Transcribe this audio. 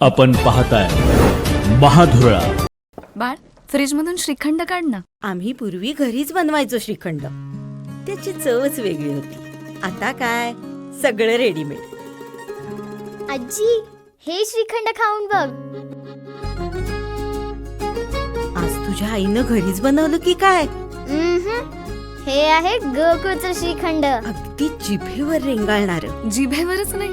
आपण पाहताय महाधुरळा. बाळ फ्रीजमधून श्रीखंड काढ ना. आम्ही पूर्वी घरीच बनवायचो श्रीखंड. त्याची चवच वेगळी होती. आता काय? सगळं रेडीमेड आजी हे श्रीखंड खाऊन बघ. आज तुझ्या आईनं घरीच बनवलं की काय? उम्हम. हे आहे गोकुळचं श्रीखंड. अगदी जिभेवर रेंगाळणार. जिभेवरच नाही